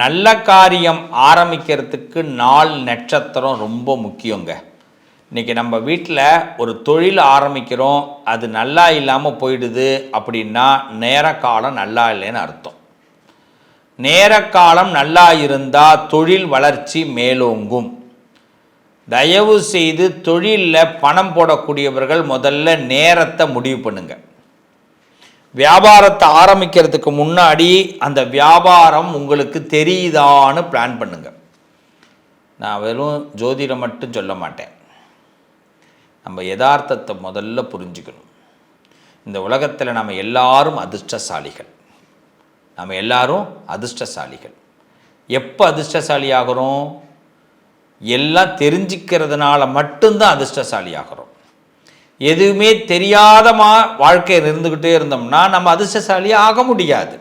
நல்ல காரியம் ஆரம்பிக்கிறதுக்கு நாள் நட்சத்திரம் ரொம்ப முக்கியங்க. இன்றைக்கி நம்ம வீட்டில் ஒரு தொழில் ஆரம்பிக்கிறோம் அது நல்லா இல்லாமல் போயிடுது அப்படின்னா நேர காலம் நல்லா இல்லைன்னு அர்த்தம். நேரக்காலம் நல்லா இருந்தால் தொழில் வளர்ச்சி மேலோங்கும். தயவு செய்து தொழிலில் பணம் போடக்கூடியவர்கள் முதல்ல நேரத்தை முடிவு பண்ணுங்கள் வியாபாரத்தை ஆரம்பிக்கிறதுக்கு முன்னாடி அந்த வியாபாரம் உங்களுக்கு தெரியுதான்னு பிளான் பண்ணுங்க. நான் வெறும் ஜோதிடம் மட்டும் சொல்ல மாட்டேன். நம்ம யதார்த்தத்தை முதல்ல புரிஞ்சுக்கணும். இந்த உலகத்தில் நம்ம எல்லாரும் அதிர்ஷ்டசாலிகள். நம்ம எல்லாரும் அதிர்ஷ்டசாலிகள். எப்போ அதிர்ஷ்டசாலி ஆகிறோம் எல்லாம் தெரிஞ்சுக்கிறதுனால மட்டும்தான் அதிர்ஷ்டசாலி ஆகிறோம் எதுவுமே தெரியாத மா வாழ்க்கையில் இருந்துக்கிட்டே இருந்தோம்னா நம்ம அதிர்ஷ்டசாலியாக ஆக முடியாது.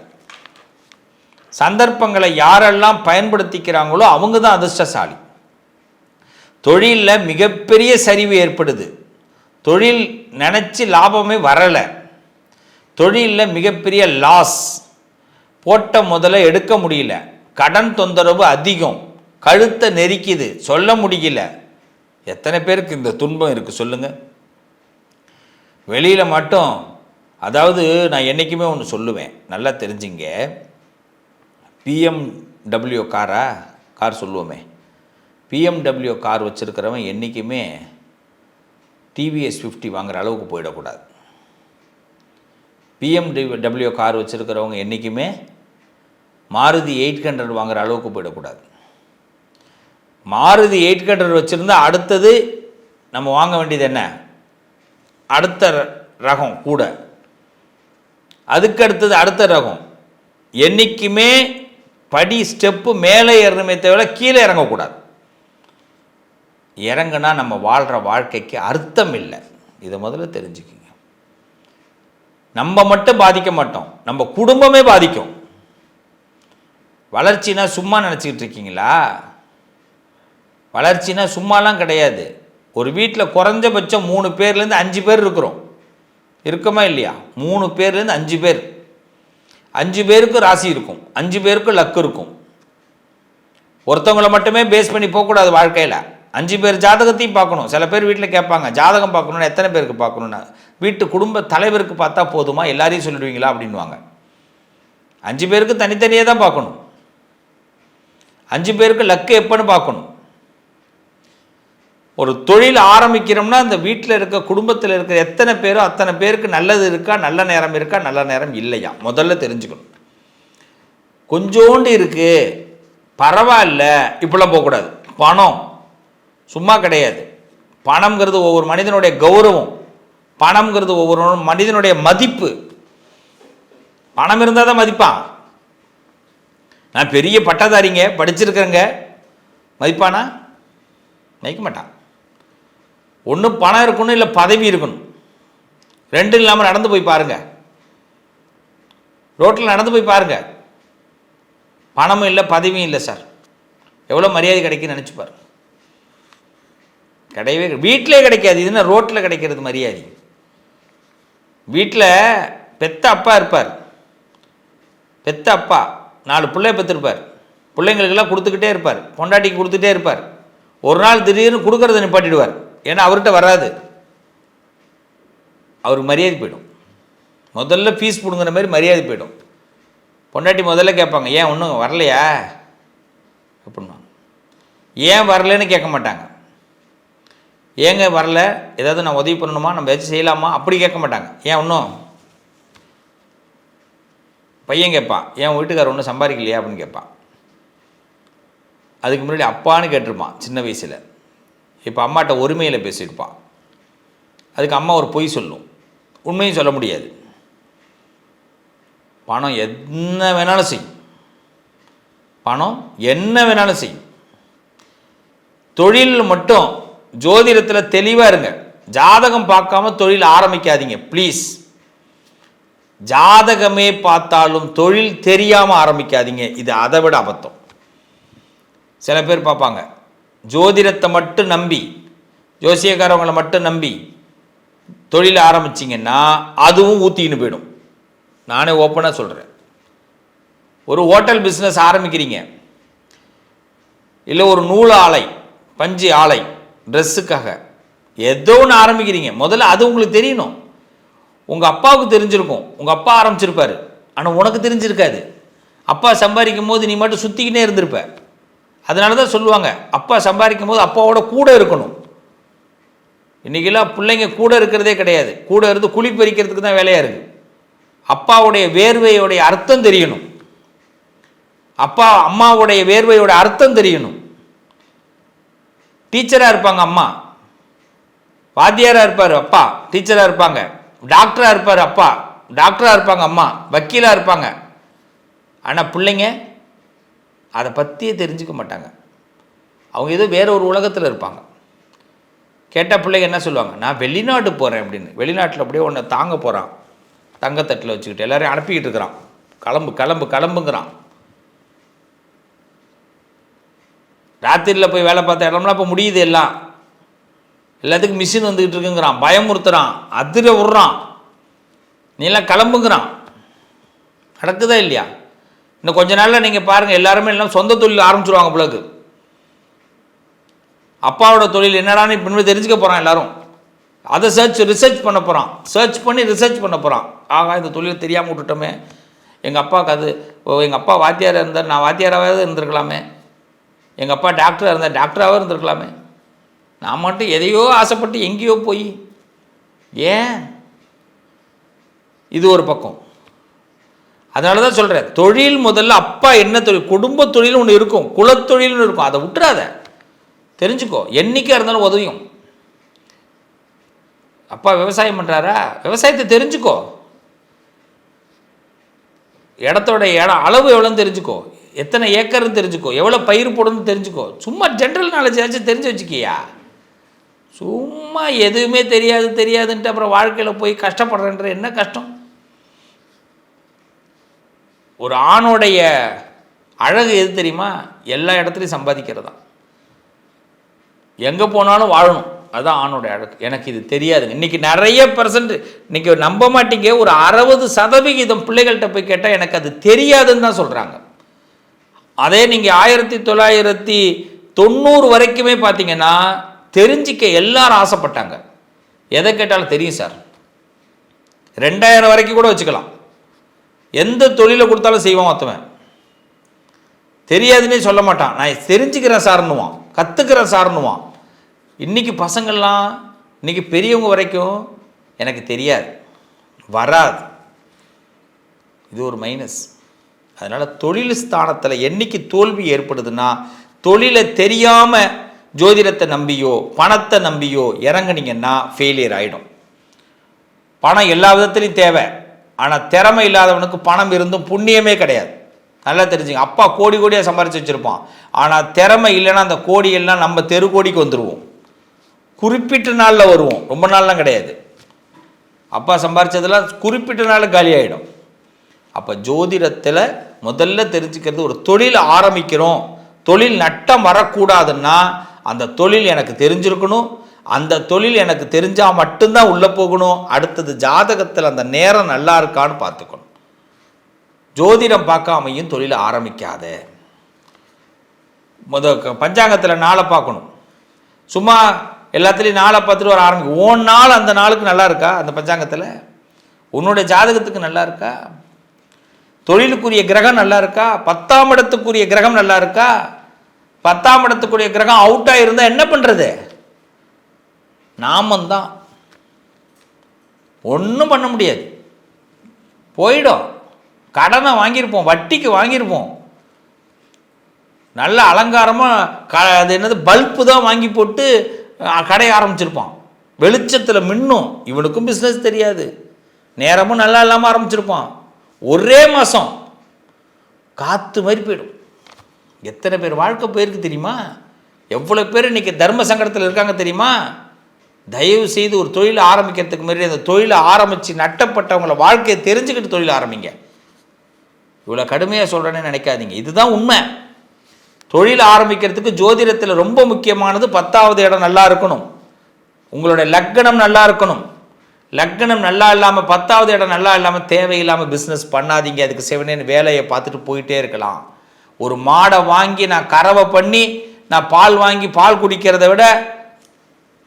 சந்தர்ப்பங்களை யாரெல்லாம் பயன்படுத்திக்கிறாங்களோ அவங்க தான் அதிர்ஷ்டசாலி. தொழிலில் மிகப்பெரிய சரிவு ஏற்படுது. தொழில் நினச்சி லாபமே வரலை. தொழிலில் மிகப்பெரிய லாஸ் போட்ட முதல்ல எடுக்க முடியல. கடன் தொந்தரவு அதிகம். கழுத்தை நெரிக்குது. சொல்ல முடியல. எத்தனை பேருக்கு இந்த துன்பம் இருக்குது சொல்லுங்கள் வெளியில் மட்டும் அதாவது நான் என்றைக்குமே ஒன்று சொல்லுவேன். நல்லா தெரிஞ்சுங்க. பிஎம்டபிள்யூ காரா கார் சொல்லுவோமே. பிஎம்டபிள்யூ கார் வச்சுருக்கிறவன் என்றைக்குமே டிவிஎஸ் ஃபிஃப்டி வாங்குற அளவுக்கு போயிடக்கூடாது. பிஎம்டபிள்யூ கார் வச்சுருக்கிறவங்க என்றைக்குமே மாருதி எயிட் ஹண்ட்ரட் வாங்குகிற அளவுக்கு போயிடக்கூடாது. மாருதி எயிட் ஹண்ட்ரட் வச்சுருந்தா அடுத்தது நம்ம வாங்க வேண்டியது என்ன? அடுத்த ர- ரகம் கூட. அதுக்கு அடுத்தது அடுத்த ரகம். என்றைக்குமே படி ஸ்டெப்பு மேலே ஏறணுமே தவிர கீழே இறங்கக்கூடாது. இறங்குனா நம்ம வாழ்கிற வாழ்க்கைக்கு அர்த்தம் இல்லை. இதை முதல்ல தெரிஞ்சுக்கிங்க. நம்ம மட்டும் பாதிக்க மாட்டோம். நம்ம குடும்பமே பாதிக்கும். வளர்ச்சினா சும்மா நினச்சிக்கிட்டு இருக்கீங்களா? வளர்ச்சினா சும்மாலாம் கிடையாது. ஒரு வீட்டில் குறைஞ்சபட்சம் மூணு பேர்லேருந்து அஞ்சு பேர் இருக்கிறோம். இருக்குமா இல்லையா? மூணு பேர்லேருந்து அஞ்சு பேர். அஞ்சு பேருக்கு ராசி இருக்கும். அஞ்சு பேருக்கு லக்கு இருக்கும். ஒருத்தவங்களை மட்டுமே பேஸ் பண்ணி போகக்கூடாது வாழ்க்கையில். அஞ்சு பேர் ஜாதகத்தையும் பார்க்கணும். சில பேர் வீட்டில் கேட்பாங்க ஜாதகம் பார்க்கணுன்னு எத்தனை பேருக்கு பார்க்கணும்னா? வீட்டு குடும்ப தலைவருக்கு பார்த்தா போதுமா? எல்லாரையும் சொல்லிடுவீங்களா? அப்படின்வாங்க அஞ்சு பேருக்கு தனித்தனியாக தான் பார்க்கணும். அஞ்சு பேருக்கு லக்கு எப்போன்னு பார்க்கணும். ஒரு தொழில் ஆரம்பிக்கிறோம்னா அந்த வீட்டில் இருக்க குடும்பத்தில் இருக்கிற எத்தனை பேரோ அத்தனை பேருக்கு நல்லது இருக்கா நல்ல நேரம் இருக்கா நல்ல நேரம் இல்லையா? முதல்ல தெரிஞ்சுக்கணும். கொஞ்சோண்டு இருக்குது பரவாயில்ல இப்படிலாம் போகக்கூடாது. பணம் சும்மா கிடையாது. பணம்ங்கிறது ஒவ்வொரு மனிதனுடைய கௌரவம். பணம்ங்கிறது ஒவ்வொரு மனிதனுடைய மதிப்பு. பணம் இருந்தால் தான் மதிப்பான். நான் பெரிய பட்டதாரிங்க படிச்சிருக்கிறேங்க மதிப்பானா? மதிக்க மாட்டான். ஒன்று பணம் இருக்கணும் இல்லை பதவி இருக்கணும். ரெண்டும் இல்லாமல் நடந்து போய் பாருங்கள் ரோட்டில் நடந்து போய் பாருங்கள் பணமும் இல்லை பதவியும் இல்லை சார். எவ்வளோ மரியாதை கிடைக்குன்னு நினச்சி பாரு கிடையவே வீட்டிலே கிடைக்காது. இதுன்னா ரோட்டில் கிடைக்கிறது மரியாதை? வீட்டில் பெத்த அப்பா இருப்பார். பெத்த அப்பா நாலு பிள்ளை பெற்றிருப்பார் பிள்ளைங்களுக்கெல்லாம் கொடுத்துக்கிட்டே இருப்பார். பொண்டாட்டிக்கு கொடுத்துட்டே இருப்பார். ஒரு நாள் திடீர்னு கொடுக்கறத நிப்பாட்டிடுவார். ஏன்னா அவர்கிட்ட வராது. அவர் மரியாதை போயிடும். முதல்ல ஃபீஸ் பிடுங்குற மாதிரி மரியாதை போயிடும். பொண்டாட்டி முதல்ல கேட்பாங்க ஏன் ஒன்றும் வரலையா? அப்படின்னா ஏன் வரலைன்னு கேட்க மாட்டாங்க. ஏங்க வரல? ஏதாவது நான் உதவி பண்ணணுமா? நம்ம ஏதாச்சும் செய்யலாமா? அப்படி கேட்க மாட்டாங்க. ஏன் ஒன்றும் பையன் கேட்பான் ஏன் வீட்டுக்காரர் ஒன்றும் சம்பாதிக்கலையா? அப்படின்னு கேட்பான். அதுக்கு முன்னாடி அப்பான்னு கேட்டிருப்பான் சின்ன வயசில். இப்போ அம்மாட்ட ஒருமையில் பேசியிருப்பான். அதுக்கு அம்மா ஒரு பொய் சொல்லும். உண்மையும் சொல்ல முடியாது. பணம் என்ன வேணாலும் செய்யும் பணம் என்ன வேணாலும் செய்யும் தொழில் மட்டும் ஜோதிடத்தில் தெளிவாக இருங்க. ஜாதகம் பார்க்காம தொழில் ஆரம்பிக்காதீங்க ப்ளீஸ் ஜாதகமே பார்த்தாலும் தொழில் தெரியாமல் ஆரம்பிக்காதீங்க. இது அதை விட அபத்தம். சில பேர் பார்ப்பாங்க ஜோதிடத்தை மட்டும் நம்பி ஜோசியக்காரவங்களை மட்டும் நம்பி தொழில் ஆரம்பிச்சிங்கன்னா அதுவும் ஊற்றிக்கின்னு போயிடும். நானே ஓப்பனாக சொல்கிறேன் ஒரு ஹோட்டல் பிஸ்னஸ் ஆரம்பிக்கிறீங்க. இல்லை ஒரு நூல் ஆலை பஞ்சு ஆலை ட்ரெஸ்ஸுக்காக ஏதோ ஒன்று ஆரம்பிக்கிறீங்க. முதல்ல அது உங்களுக்கு தெரியணும். உங்கள் அப்பாவுக்கு தெரிஞ்சிருக்கும். உங்கள் அப்பா ஆரம்பிச்சிருப்பார். ஆனால் உனக்கு தெரிஞ்சிருக்காது. அப்பா சம்பாதிக்கும் போது நீ மட்டும் சுற்றிக்கினே இருந்திருப்ப. அதனால தான் சொல்லுவாங்க அப்பா சம்பாதிக்கும் போது அப்பாவோட கூட இருக்கணும். இன்றைக்கெல்லாம் பிள்ளைங்க கூட இருக்கிறதே கிடையாது. கூட இருந்து குழி பறிக்கிறதுக்கு தான் வேலையாக இருக்குது அப்பாவுடைய வேர்வையோடைய அர்த்தம் தெரியணும். அப்பா அம்மாவுடைய வேர்வையோட அர்த்தம் தெரியணும். டீச்சராக இருப்பாங்க அம்மா. வாத்தியாராக இருப்பார் அப்பா டீச்சராக இருப்பாங்க. டாக்டராக இருப்பார் அப்பா டாக்டராக இருப்பாங்க அம்மா வக்கீலாக இருப்பாங்க. ஆனால் பிள்ளைங்க அதை பற்றியே தெரிஞ்சுக்க மாட்டாங்க. அவங்க ஏதோ வேற ஒரு உலகத்தில் இருப்பாங்க. கேட்டால் பிள்ளைங்க என்ன சொல்லுவாங்க? நான் வெளிநாட்டு போகிறேன் அப்படின்னு. வெளிநாட்டில் அப்படியே ஒன்றை தாங்க போகிறான் தங்கத்தட்டில் வச்சுக்கிட்டு எல்லாரையும் அனுப்பிக்கிட்டு இருக்கிறான். கிளம்பு கிளம்பு கிளம்புங்கிறான். ராத்திரியில் போய் வேலை பார்த்த இடம்லாம் இப்போ முடியுது எல்லாம். எல்லாத்துக்கும் மிஷின் வந்துக்கிட்டு இருக்குங்கிறான். பயமுறுத்துறான். அதிர விட்றான். நீ எல்லாம் கிளம்புங்கிறான். நடக்குதா இல்லையா? இன்னும் கொஞ்ச நாளில் நீங்கள் பாருங்கள் எல்லாருமே எல்லாம் சொந்த தொழில் ஆரம்பிச்சிருவாங்க பிள்ளைக்கு அப்பாவோட தொழில் என்னடான்னு இப்போ தெரிஞ்சுக்க போகிறான் எல்லாரும். அதை சர்ச் ரிசர்ச் பண்ண போகிறான் சர்ச் பண்ணி ரிசர்ச் பண்ண போகிறான் ஆகா இந்த தொழில் தெரியாமல் விட்டுட்டோமே. எங்கள் அப்பாவுக்கு அது எங்கள் அப்பா வாத்தியாராக இருந்தார் நான் வாத்தியாராகவே இருந்திருக்கலாமே. எங்கள் அப்பா டாக்டராக இருந்தார் டாக்டராகவே இருந்திருக்கலாமே. நான் மட்டும் எதையோ ஆசைப்பட்டு எங்கேயோ போய் ஏன்? இது ஒரு பக்கம். அதனால தான் சொல்கிறேன் தொழில் முதல்ல அப்பா என்ன தொழில் குடும்ப தொழில் ஒன்று இருக்கும் குலத்தொழில்னு இருக்கும் அதை விட்டுறாத. தெரிஞ்சுக்கோ என்றைக்காக இருந்தாலும் உதவியும். அப்பா விவசாயம் பண்ணுறாரா விவசாயத்தை தெரிஞ்சுக்கோ. இடத்தோட இடம் அளவு எவ்வளோன்னு தெரிஞ்சுக்கோ. எத்தனை ஏக்கர்னு தெரிஞ்சுக்கோ. எவ்வளோ பயிர் போடணும்னு தெரிஞ்சுக்கோ. சும்மா ஜென்ரல் நாலேஜ் ஏதாச்சும் தெரிஞ்சு வச்சுக்கியா? சும்மா எதுவுமே தெரியாது தெரியாதுன்ட்டு அப்புறம் வாழ்க்கையில் போய் கஷ்டப்படுறேன்ற என்ன கஷ்டம்? ஒரு ஆணுடைய அழகு எது தெரியுமா? எல்லா இடத்துலையும் சம்பாதிக்கிறது தான் எங்கே போனாலும் வாழணும். அதுதான் ஆணோட அழகு. எனக்கு இது தெரியாதுங்க இன்றைக்கி நிறைய பர்சன்ட் இன்றைக்கி நம்ப மாட்டீங்க. ஒரு அறுபது சதவிகிதம் பிள்ளைகள்கிட்ட போய் கேட்டால் எனக்கு அது தெரியாதுன்னு தான் சொல்கிறாங்க அதே நீங்கள் ஆயிரத்தி தொள்ளாயிரத்தி தொண்ணூறு வரைக்குமே பார்த்தீங்கன்னா தெரிஞ்சிக்க எல்லாரும் ஆசைப்பட்டாங்க. எதை கேட்டாலும் தெரியும் சார். ரெண்டாயிரம் வரைக்கும் கூட வச்சுக்கலாம். எந்த தொழிலை கொடுத்தாலும் செய்வான் மற்றவன் தெரியாதுன்னே சொல்ல மாட்டான். நான் தெரிஞ்சுக்கிறேன் சார்னுவான் கற்றுக்கிறேன் சார்னுவான் இன்றைக்கி பசங்கள்லாம் இன்றைக்கி பெரியவங்க வரைக்கும் எனக்கு தெரியாது. வராது. இது ஒரு மைனஸ் அதனால் தொழில் ஸ்தானத்தில் என்னைக்கு தோல்வி ஏற்படுதுன்னா தொழிலை தெரியாமல் ஜோதிடத்தை நம்பியோ பணத்தை நம்பியோ இறங்குனீங்கன்னா ஃபெயிலியர் ஆகிடும் பணம் எல்லா விதத்துலையும் தேவை. ஆனால் திறமை இல்லாதவனுக்கு பணம் இருந்தும் புண்ணியமே கிடையாது. நல்லா தெரிஞ்சுங்க. அப்பா கோடி கோடியாக சம்பாரிச்சு வச்சுருப்பான். ஆனால் திறமை இல்லைன்னா அந்த கோடியெல்லாம் நம்ம தெரு கோடிக்கு வந்துடுவோம் குறிப்பிட்ட நாளில் வருவோம். ரொம்ப நாள்லாம் கிடையாது. அப்பா சம்பாரித்ததெல்லாம் குறிப்பிட்ட நாள் காலி ஆகிடும் அப்போ ஜோதிடத்தில் முதல்ல தெரிஞ்சுக்கிறது ஒரு தொழில் ஆரம்பிக்கிறோம். தொழில் நட்டம் வரக்கூடாதுன்னா அந்த தொழில் எனக்கு தெரிஞ்சிருக்கணும். அந்த தொழில் எனக்கு தெரிஞ்சால் மட்டும்தான் உள்ளே போகணும். அடுத்தது ஜாதகத்தில் அந்த நேரம் நல்லா இருக்கான்னு பார்த்துக்கணும். ஜோதிடம் பார்க்காமையும் தொழிலை ஆரம்பிக்காத. முத பஞ்சாங்கத்தில் நாளை பார்க்கணும். சும்மா எல்லாத்துலேயும் நாளை பார்த்துட்டு வர ஆரம்பிக்கும் ஓன் நாள் அந்த நாளுக்கு நல்லா இருக்கா? அந்த பஞ்சாங்கத்தில்? உன்னுடைய ஜாதகத்துக்கு நல்லா இருக்கா? தொழிலுக்குரிய கிரகம் நல்லா இருக்கா? பத்தாம் இடத்துக்குரிய கிரகம் நல்லா இருக்கா? பத்தாம் இடத்துக்குரிய கிரகம் அவுட்டாக இருந்தால் என்ன பண்ணுறது நாமந்தான். ஒன்றும் பண்ண முடியாது. போயிடும். கடனை வாங்கியிருப்போம் வட்டிக்கு வாங்கியிருப்போம். நல்ல அலங்காரமாக க அது என்னது பல்பு தான் வாங்கி போட்டு கடையை ஆரம்பிச்சிருப்பான். வெளிச்சத்தில் மின்னும். இவனுக்கும் பிஸ்னஸ் தெரியாது. நேரமும் நல்லா இல்லாமல் ஆரம்பிச்சிருப்பான். ஒரே மாதம் காற்று மாதிரி போயிடும். எத்தனை பேர் வாழ்க்கை போயிருக்கு தெரியுமா? எவ்வளோ பேர் இன்றைக்கி தர்ம சங்கடத்தில் இருக்காங்க தெரியுமா? தயவு செய்து ஒரு தொழில் ஆரம்பிக்கிறதுக்கு முன்னாடி அந்த தொழிலை ஆரம்பித்து நட்டப்பட்டவங்கள வாழ்க்கையை தெரிஞ்சுக்கிட்டு தொழில் ஆரம்பிங்க. இவ்வளோ கடுமையாக சொல்கிறேன்னு நினைக்காதீங்க. இதுதான் உண்மை. தொழில் ஆரம்பிக்கிறதுக்கு ஜோதிடத்தில் ரொம்ப முக்கியமானது பத்தாவது இடம் நல்லா இருக்கணும். உங்களுடைய லக்கணம் நல்லா இருக்கணும். லக்கணம் நல்லா இல்லாமல் பத்தாவது இடம் நல்லா இல்லாமல் தேவையில்லாமல் பிஸ்னஸ் பண்ணாதீங்க. அதுக்கு செவனேன்னு வேலையை பார்த்துட்டு போயிட்டே இருக்கலாம். ஒரு மாடை வாங்கி நான் கறவை பண்ணி நான் பால் வாங்கி பால் குடிக்கிறத விட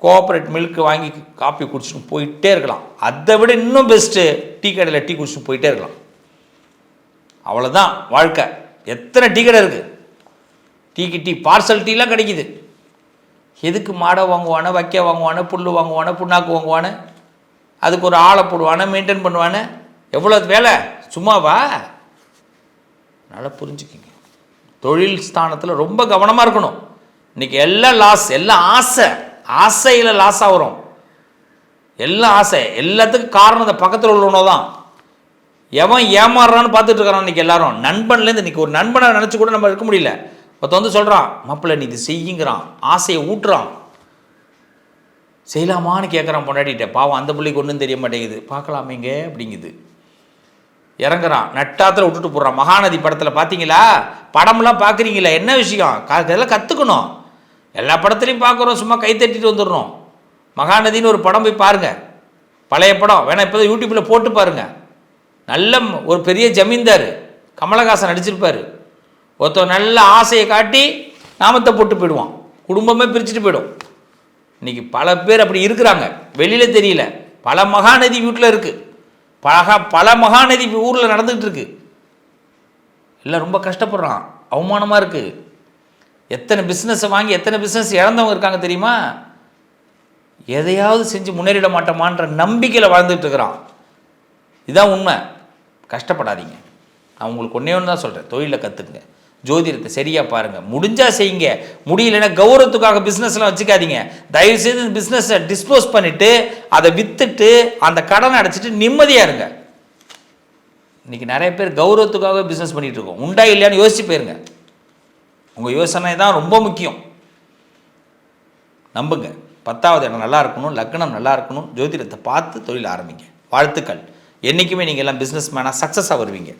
கோஆப்ரேட் மில்க் வாங்கி காப்பி குடிச்சிட்டு போயிட்டே இருக்கலாம். அதை விட இன்னும் பெஸ்ட்டு டீ கடையில் டீ குடிச்சிட்டு போயிட்டே இருக்கலாம். அவ்வளோதான் வாழ்க்கை. எத்தனை டீ கடை இருக்குது டீக்கு டீ பார்சல் டீலாம் கிடைக்குது. எதுக்கு மாடை வாங்குவானே வைக்க வாங்குவானே புல் வாங்குவானே புண்ணாக்கு வாங்குவானே? அதுக்கு ஒரு ஆளை போடுவானே மெயின்டைன் பண்ணுவானே? எவ்வளோ வேலை? சும்மாவா? நல்லா புரிஞ்சுக்கிங்க. தொழில் ஸ்தானத்தில் ரொம்ப கவனமாக இருக்கணும். இன்றைக்கி எல்லாம் லாஸ் எல்லாம் ஆசை. ஆசையில் லாஸாக வரும். எல்லாம் ஆசை எல்லாத்துக்கும் காரணம் இந்த பக்கத்தில் உள்ளவனோ தான். எவன் ஏமாறுறான்னு பார்த்துட்டு இருக்கிறான் இன்றைக்கி எல்லாரும். நண்பன்லேருந்து இன்னைக்கு ஒரு நண்பனை நினச்சி கூட நம்ம இருக்க முடியல. ஒருத்த வந்து சொல்கிறான் மாப்பிள்ளை நீ இது செய்யுங்கிறான். ஆசையை ஊட்டுறான். செய்யலாமான்னு கேட்குறான் பொண்டாட்டிட்ட பாவம் அந்த பிள்ளைக்கு ஒன்றும் தெரிய மாட்டேங்குது. பார்க்கலாமேங்க அப்படிங்குது. இறங்குறான். நட்டாத்தில் விட்டுட்டு போடுறான் மகாநதி படத்தில் பார்த்தீங்களா படம்லாம் பார்க்குறீங்களா என்ன விஷயம்? க- இதெல்லாம் கற்றுக்கணும் எல்லா படத்துலையும் பார்க்குறோம் சும்மா கை தட்டிட்டு வந்துடுறோம். மகாநதின்னு ஒரு படம் போய் பாருங்க. பழைய படம். வேணால் இப்போ யூடியூப்பில் போட்டு பாருங்கள் நல்ல ஒரு பெரிய ஜமீன்தார். கமலஹாசன் நடிச்சிருப்பார். ஒருத்தர் நல்ல ஆசையை காட்டி நாமத்தை போட்டு போயிடுவான். குடும்பமே பிரிச்சுட்டு போயிடும். இன்னைக்கு பல பேர் அப்படி இருக்கிறாங்க. வெளியில் தெரியல. பல மகாநதி வீட்டில் இருக்குது பல பல மகாநதி ஊரில் நடந்துகிட்டு இருக்கு. எல்லாம் ரொம்ப கஷ்டப்படுறான். அவமானமாக இருக்குது எத்தனை பிஸ்னஸை வாங்கி எத்தனை பிஸ்னஸ் இழந்தவங்க இருக்காங்க தெரியுமா? எதையாவது செஞ்சு முன்னேறிட மாட்டோமான்ற நம்பிக்கையில் வாழ்ந்துட்டு இருக்கிறான். இதுதான் உண்மை. கஷ்டப்படாதீங்க. நான் உங்களுக்கு ஒன்றே ஒன்று தான் சொல்கிறேன் தொழிலை கற்றுக்குங்க ஜோதிடத்தை சரியாக பாருங்கள் முடிஞ்சால் செய்யுங்க. முடியலன்னா கௌரவத்துக்காக பிஸ்னஸ்லாம் வச்சுக்காதீங்க. தயவுசெய்து இந்த பிஸ்னஸை டிஸ்போஸ் பண்ணிவிட்டு அதை விற்றுட்டு அந்த கடனை அடைச்சிட்டு நிம்மதியாக இருங்க. இன்றைக்கி நிறைய பேர் கௌரவத்துக்காக பிஸ்னஸ் பண்ணிகிட்டு இருக்கோம். உண்டா இல்லையான்னு யோசிச்சு போயிருங்க. உங்கள் யோசனை தான் ரொம்ப முக்கியம். நம்புங்க. பத்தாவது இடம் நல்லா இருக்கணும் லக்னம் நல்லா இருக்கணும் ஜோதிடத்தை பார்த்து தொழில் ஆரம்பிங்க. வாழ்த்துக்கள். என்றைக்குமே நீங்கள் எல்லாம் பிஸ்னஸ் மேனாக சக்ஸஸாக வருவீங்க.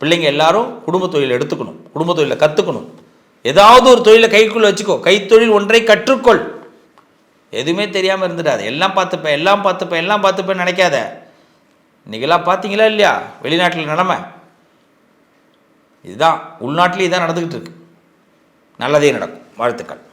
பிள்ளைங்க எல்லாரும் குடும்ப தொழில் எடுத்துக்கணும் குடும்ப தொழிலை கற்றுக்கணும் ஏதாவது ஒரு தொழிலை கைக்குள்ளே வச்சுக்கோ. கைத்தொழில் ஒன்றை கற்றுக்கொள். எதுவுமே தெரியாமல் இருந்துடாது. எல்லாம் பார்த்துப்பேன் எல்லாம் பார்த்துப்பேன் எல்லாம் பார்த்துப்பேன் நினைக்காத. இன்றைக்கெல்லாம் பார்த்தீங்களா இல்லையா? வெளிநாட்டில் நிலமை. இதுதான். உள்நாட்டிலேயே இதான் நடந்துக்கிட்டு இருக்கு. நல்லதே நடக்கும். வாழ்த்துக்கள்.